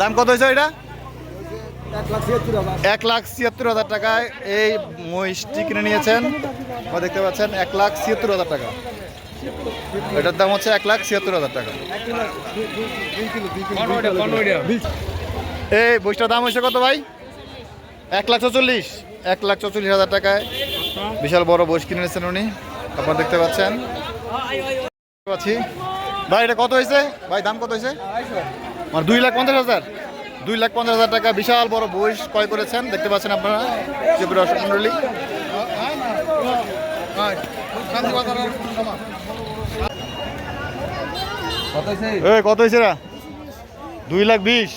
দাম কত হয়েছে এটা? এক লাখ ছিয়াত্তর হাজার টাকায় এই মহিষটি কিনে নিয়েছেন। দেখতে পাচ্ছেন, এক লাখ ছিয়াত্তর হাজার টাকা। এটার দাম হচ্ছে এক লাখ ছিয়াত্তর হাজার টাকা। এই বইটার দাম হয়েছে কত ভাই? এক লাখ চল্লিশ এক লাখ চল্লিশ হাজার টাকায় বিশাল বড় বইস কিনে নিয়েছেন উনি। আপনারা দেখতে পাচ্ছেন। পাচ্ছি ভাই, এটা কত হয়েছে? ভাই, দাম কত হয়েছে? মানে দুই লাখ পঞ্চাশ হাজার। দুই লাখ পঞ্চাশ হাজার টাকা বিশাল বড় বই ক্রয় করেছেন। দেখতে পাচ্ছেন আপনারা দর্শক মন্ডলী কত হয়েছে রা? দুই লাখ বিশ।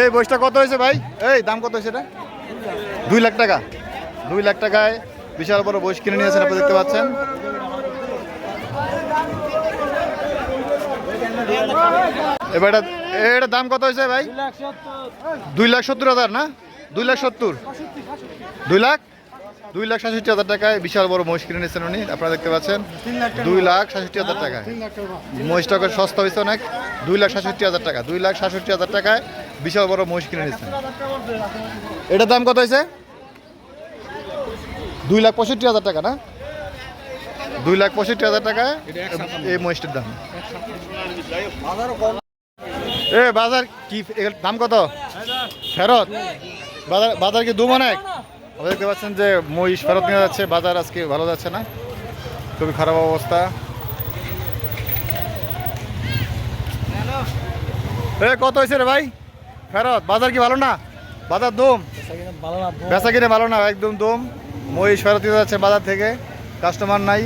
এই বইসটা কত হয়েছে ভাই? এই দাম কত হয়েছে এটা? দুই লাখ টাকা। দুই লাখ টাকায় বিশাল বড় বইস কিনে নিয়েছেন আপনি দেখতে পাচ্ছেন। এবার এটা এটার দাম কত হয়েছে ভাই? দুই লাখ সত্তর হাজার না? দুই লাখ সত্তর। দুই লাখ? দুই লাখ সাতষট্টি হাজার টাকায় বিশাল বড় মহিষ কিনে নিয়েছেন উনি, আপনারা দেখতে পাচ্ছেন। দুই লাখ সাতষট্টি হাজার টাকায়। মহিষটাকে সস্তা হয়েছে অনেক। দুই লাখ সাতষট্টি হাজার টাকা। দুই লাখ সাতষট্টি হাজার টাকায় বিশাল বড় মহিষ কিনে নিয়েছেন এটার দাম কত হয়েছে? দুই লাখ পঁয়ষট্টি হাজার টাকা না? দুই লাখ পঁয়ষট্টি হাজার টাকা এই মহিষটির দাম। এ, বাজার কি দাম কত? ফেরত? বাজার বাজার কি দু অনেক দেখতে পাচ্ছেন যে মহিষ ফেরত নিয়ে যাচ্ছে, বাজার আজকে ভালো যাচ্ছে না। খুবই খারাপ অবস্থা। এ, কত হয়েছে রে ভাই? ফেরত বাজার কি ভালো না? বাজার দম। বেচা কিনে ভালো না একদম দম। মহিষ ফেরত দিতে যাচ্ছে বাজার থেকে কাস্টমার নাই।